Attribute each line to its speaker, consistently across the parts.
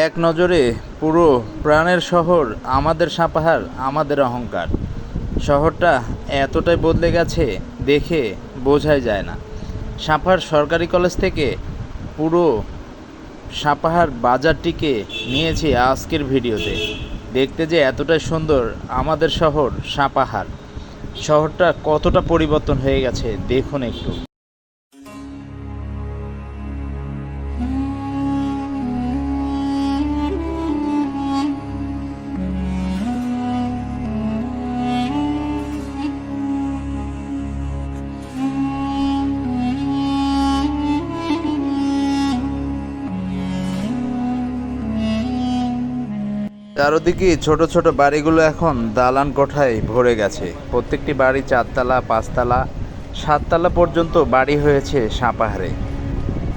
Speaker 1: এক নজরে পুরো প্রাণের শহর আমাদের সাপাহার, আমাদের অহংকার। শহরটা এতটাই বদলে গেছে, দেখে বোঝাই যায় না। সাপাহার সরকারি কলেজ থেকে পুরো সাপাহার বাজারটিকে নিয়েছি আজকের ভিডিওতে। দেখতে যে এতটাই সুন্দর আমাদের শহর সাপাহার। শহরটা কতটা পরিবর্তন হয়ে গেছে, দেখুন একটু। চারদিকে ছোট ছোট বাড়িগুলো এখন দালান কোঠায় ভরে গেছে। প্রত্যেকটি বাড়ি চারতলা, পাঁচতলা, সাততলা পর্যন্ত বাড়ি হয়েছে সাপাহারে।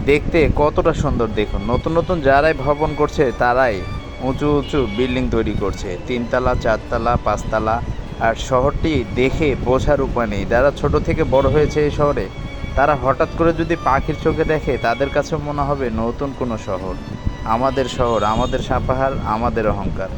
Speaker 1: দেখতে কতটা সুন্দর দেখুন। নতুন নতুন যারাই ভবন করছে, তারাই উঁচু উঁচু বিল্ডিং তৈরি করছে। তিনতলা, চারতলা, পাঁচতলা, আর শহরটি দেখে বোঝার উপায় নেই। যারা ছোট থেকে বড় হয়েছে এই শহরে, তারা হঠাৎ করে যদি পাখির চোখে দেখে, তাদের কাছে মনে হবে নতুন কোনো শহর। আমাদের শহর আমাদের সাপাহার আমাদের অহংকার।